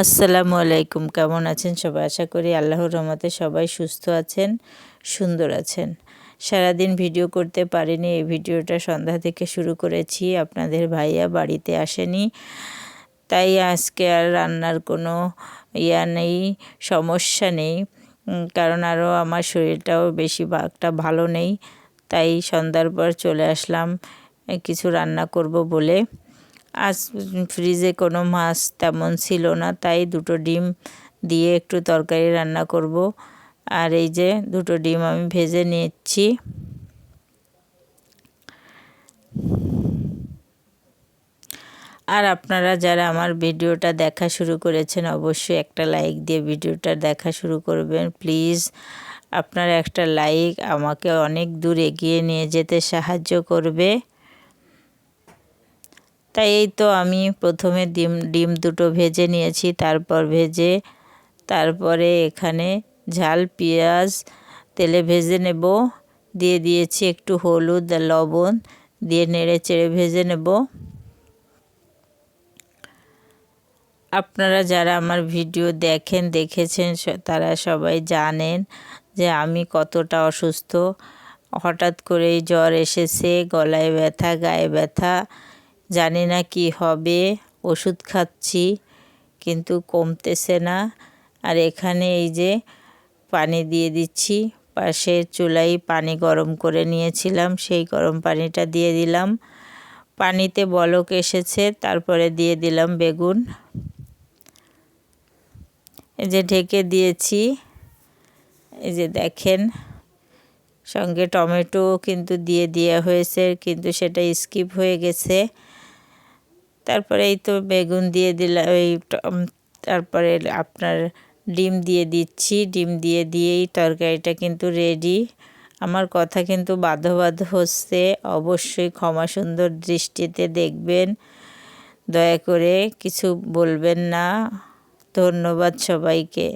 আসসালামু আলাইকুম, কেমন আছেন সবাই? আশা করি আল্লাহর রহমতে সবাই সুস্থ আছেন, সুন্দর আছেন। সারাদিন ভিডিও করতে পারিনি, এই ভিডিওটা সন্ধ্যা থেকে শুরু করেছি, আপনাদের ভাইয়া বাড়িতে আসেনি। তাই আজকে আর রান্নার কোনো ইয়া নেই, সমস্যা নেই। কারণ আরও আমার শরীরটাও বেশি একটা ভালো নেই। তাই সন্ধ্যার পর চলে আসলাম কিছু রান্না করব বলে। আজ ফ্রিজে কোনো মাছ তেমন ছিল না, তাই দুটো ডিম দিয়ে একটু তরকারি রান্না করব। আর এই যে দুটো ডিম আমি ভেজে নিচ্ছি। আর আপনারা যারা আমার ভিডিওটা দেখা শুরু করেছেন, অবশ্যই একটা লাইক দিয়ে ভিডিওটা দেখা শুরু করবেন। প্লিজ, আপনার একটা লাইক আমাকে অনেক দূর এগিয়ে নিয়ে যেতে সাহায্য করবে। তাই এই তো আমি প্রথমে ডিম ডিম দুটো ভেজে নিয়েছি, তারপর ভেজে, তারপরে এখানে ঝাল, পেঁয়াজ, তেলে ভেজে নেব, দিয়ে দিয়েছি একটু হলুদ, লবণ, দিয়ে নেড়ে চেড়ে ভেজে নেব। আপনারা যারা আমার ভিডিও দেখেন, দেখেছেন তারা সবাই জানেন যে আমি কতটা অসুস্থ। হঠাৎ করেই জ্বর এসেছে, গলায় ব্যথা, গায়ে ব্যথা জানি না কি হবে, ওষুধ খাচ্ছি, কিন্তু কমতেছে না। আর এখানে এই যে পানি দিয়ে দিচ্ছি পাশে চুলাই পানি গরম করে নিয়েছিলাম, সেই গরম পানিটা দিয়ে দিলাম। পানিতে বলক এসেছে, তারপরে দিয়ে দিলাম বেগুন। এই যে ঢেকে দিয়েছি, এই যে দেখেন, সঙ্গে টমেটো কিন্তু দিয়ে দেওয়া হয়েছে, কিন্তু সেটা স্কিপ হয়ে গেছে। তারপরে এই তো বেগুন দিয়ে দিলাম এই তারপরে আপনার ডিম দিয়ে দিচ্ছি। ডিম দিয়ে দিয়েই তরকারিটা কিন্তু রেডি আমার কথা কিন্তু বাধ্য বাধ্য হচ্ছে, অবশ্যই ক্ষমা সুন্দর দৃষ্টিতে দেখবেন। দয়া করে কিছু বলবেন না। ধন্যবাদ সবাইকে।